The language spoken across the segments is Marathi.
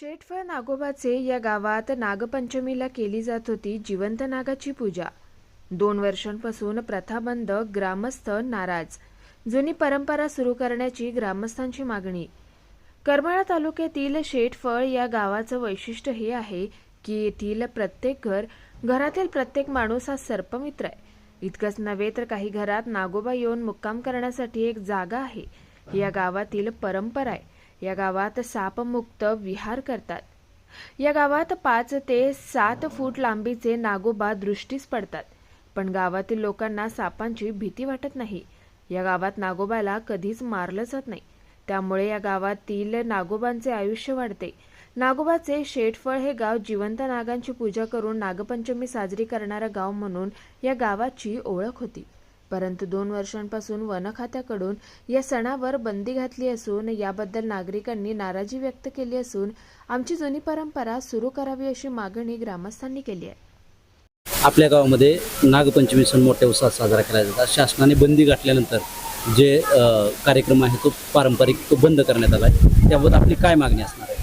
शेटफळ नागोबाचे या गावात नागपंचमीला केली जात होती जिवंत नागाची पूजा. दोन वर्षांपासून प्रथा बंद ग्रामस्थ नाराज. जुनी परंपरा सुरू करण्याची ग्रामस्थांची मागणी. करमाळा तालुक्यातील शेटफळ या गावाचं वैशिष्ट्य हे आहे की येथील प्रत्येक घर घरातील प्रत्येक माणूस हा सर्पमित्र आहे. इतकंच नव्हे तर काही घरात नागोबा येऊन मुक्काम करण्यासाठी एक जागा आहे. या गावातील परंपरा आहे. या गावात सापमुक्त विहार करतात. या गावात पाच ते सात फूट लांबीचे नागोबा दृष्टीस पडतात. पण गावातील लोकांना सापांची भीती वाटत नाही. या गावात नागोबाला कधीच मारलं जात नाही. त्यामुळे या गावातील नागोबांचे आयुष्य वाढते. नागोबाचे शेटफळ हे गाव जिवंत नागांची पूजा करून नागपंचमी साजरी करणारं गाव म्हणून या गावाची ओळख होती. परंतु दोन वर्षांपासून वन खात्याकडून या सणावर बंदी घातली असून याबद्दल नागरिकांनी नाराजी व्यक्त केली असून आमची जुनी परंपरा सुरू करावी अशी मागणी ग्रामस्थांनी केली आहे. आपल्या गावामध्ये नागपंचमी सण मोठ्या उत्साहात साजरा केला जातात शासनाने बंदी घातल्यानंतर जे कार्यक्रम आहे तो पारंपरिक तो बंद करण्यात आला आहे. त्याबाबत आपली काय मागणी असणार आहे?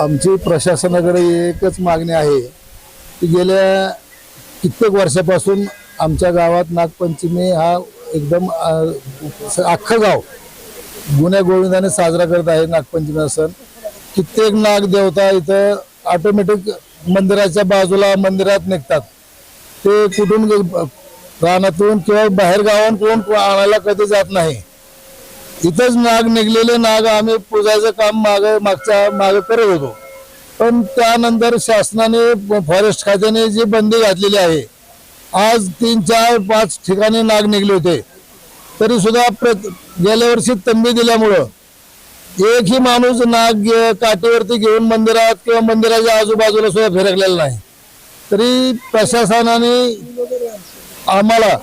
आमची प्रशासनाकडे एकच मागणी आहे की गेल्या कित्येक वर्षापासून आमच्या गावात नागपंचमी हा एकदम अख्खं गाव गुन्ह्या गोविंदाने साजरा करत आहे नागपंचमी सण. कित्येक नाग देवता इथं ऑटोमॅटिक मंदिराच्या बाजूला मंदिरात निघतात. ते कुठून गे- रानातून किंवा बाहेर गावांकडून कोण आणायला कधी जात नाही. इथंच नाग निघलेले नाग आम्ही पूजायचं काम माग मागच्या मागे करत होतो. पण त्यानंतर शासनाने फॉरेस्ट खात्याने जी बंदी घातलेली आहे आज तीन चार पाच ठिकाणी नाग निघले होते. तरी सुद्धा प्रत गेल्या वर्षी तंबी दिल्यामुळं एकही माणूस नाग घे- काठीवरती घेऊन मंदिरात किंवा मंदिराच्या आजूबाजूला सुद्धा फिरकलेला नाही. तरी प्रशासनाने आम्हाला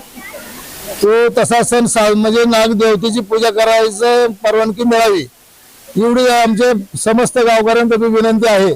तो तसा सण म्हणजे नागदेवतेची पूजा करायचं परवानगी मिळावी. एवढी आमच्या समस्त गावकऱ्यांतर्फे विनंती आहे.